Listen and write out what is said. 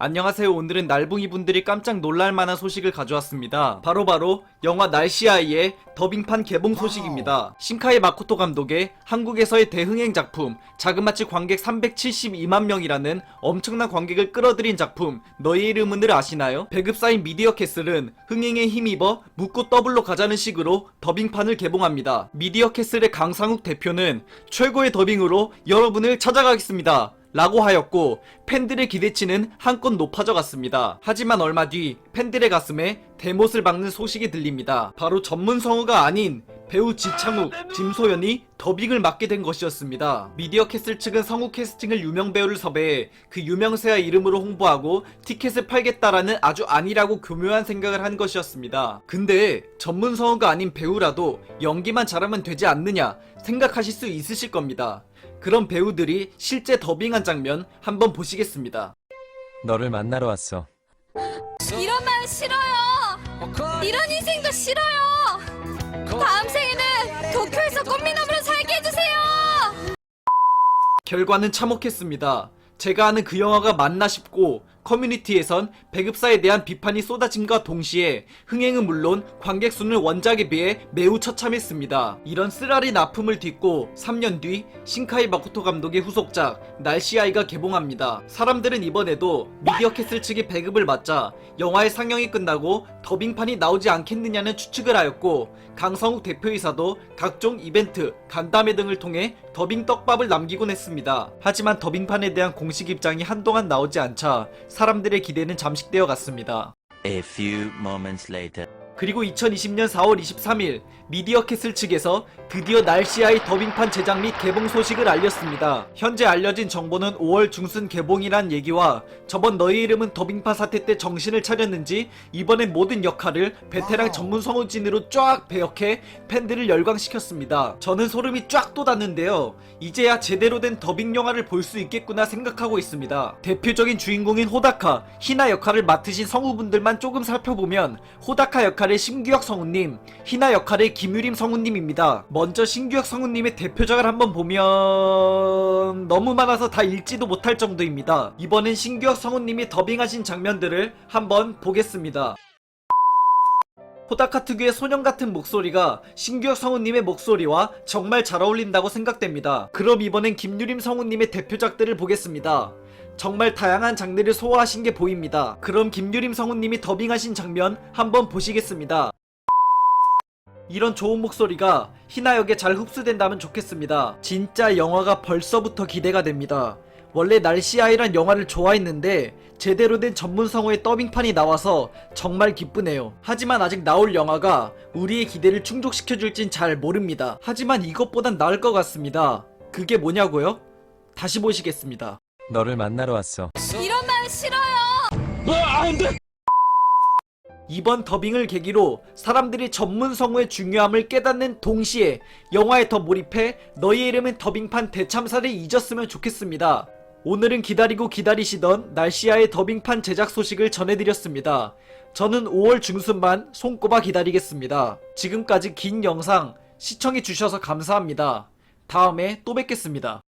안녕하세요. 오늘은 날붕이 분들이 깜짝 놀랄 만한 소식을 가져왔습니다. 바로 바로 영화 날씨아이의 더빙판 개봉 소식입니다. 신카이 마코토 감독의 한국에서의 대흥행 작품, 자그마치 관객 372만 명이라는 엄청난 관객을 끌어들인 작품, 너의 이름은을 아시나요? 배급사인 미디어 캐슬은 흥행에 힘입어 묻고 더블로 가자는 식으로 더빙판을 개봉합니다. 미디어 캐슬의 강상욱 대표는 최고의 더빙으로 여러분을 찾아가겠습니다. 라고 하였고 팬들의 기대치는 한껏 높아져 갔습니다. 하지만 얼마 뒤 팬들의 가슴에 대못을 박는 소식이 들립니다. 바로 전문 성우가 아닌 배우 지창욱, 김소연이 더빙을 맡게 된 것이었습니다. 미디어 캐슬 측은 성우 캐스팅을 유명 배우를 섭외해 그 유명세와 이름으로 홍보하고 티켓을 팔겠다라는 아주 아니라고 교묘한 생각을 한 것이었습니다. 근데 전문 성우가 아닌 배우라도 연기만 잘하면 되지 않느냐 생각하실 수 있으실 겁니다. 그런 배우들이 실제 더빙한 장면 한번 보시겠습니다. 너를 만나러 왔어. 이런 말 싫어요. 이런 인생도 싫어요. 다음 생에는 도쿄에서 꽃미남으로 살게 해주세요. 결과는 참혹했습니다. 제가 아는 그 영화가 맞나 싶고 커뮤니티에선 배급사에 대한 비판이 쏟아짐과 동시에 흥행은 물론 관객 수는 원작에 비해 매우 처참했습니다. 이런 쓰라린 아픔을 딛고 3년 뒤 신카이 마코토 감독의 후속작 날씨아이가 개봉합니다. 사람들은 이번에도 미디어 캐슬 측이 배급을 맞자 영화의 상영이 끝나고 더빙판이 나오지 않겠느냐는 추측을 하였고 강성욱 대표이사도 각종 이벤트, 간담회 등을 통해 더빙 떡밥을 남기곤 했습니다. 하지만 더빙판에 대한 공식 입장이 한동안 나오지 않자 사람들의 기대는 잠식되어 갔습니다. A few moments later. 그리고 2020년 4월 23일 미디어 캐슬 측에서 드디어 날씨아이 더빙판 제작 및 개봉 소식을 알렸습니다. 현재 알려진 정보는 5월 중순 개봉이란 얘기와 저번 너의 이름은 더빙판 사태 때 정신을 차렸는지 이번엔 모든 역할을 베테랑 전문 성우진으로 쫙 배역해 팬들을 열광시켰습니다. 저는 소름이 쫙 돋았는데요. 이제야 제대로 된 더빙 영화를 볼 수 있겠구나 생각하고 있습니다. 대표적인 주인공인 호다카, 희나 역할을 맡으신 성우분들만 조금 살펴보면 호다카 역할 의 심규혁 성우님, 희나 역할의 김유림 성우님입니다. 먼저 심규혁 성우님의 대표작을 한번 보면 너무 많아서 다 읽지도 못할 정도입니다. 이번엔 심규혁 성우님이 더빙하신 장면들을 한번 보겠습니다. 호다카 특유의 소년 같은 목소리가 신규혁 성우님의 목소리와 정말 잘 어울린다고 생각됩니다. 그럼 이번엔 김유림 성우님의 대표작들을 보겠습니다. 정말 다양한 장르를 소화하신 게 보입니다. 그럼 김유림 성우님이 더빙하신 장면 한번 보시겠습니다. 이런 좋은 목소리가 희나 역에 잘 흡수된다면 좋겠습니다. 진짜 영화가 벌써부터 기대가 됩니다. 원래 날씨 아이란 영화를 좋아했는데 제대로 된 전문 성우의 더빙판이 나와서 정말 기쁘네요. 하지만 아직 나올 영화가 우리의 기대를 충족시켜줄진 잘 모릅니다. 하지만 이것보단 나을 것 같습니다. 그게 뭐냐고요? 다시 보시겠습니다. 너를 만나러 왔어. 이런 말 싫어요. 이번 더빙을 계기로 사람들이 전문 성우의 중요함을 깨닫는 동시에 영화에 더 몰입해 너의 이름은 더빙판 대참사를 잊었으면 좋겠습니다. 오늘은 기다리고 기다리시던 날씨아의 더빙판 제작 소식을 전해드렸습니다. 저는 5월 중순만 손꼽아 기다리겠습니다. 지금까지 긴 영상 시청해주셔서 감사합니다. 다음에 또 뵙겠습니다.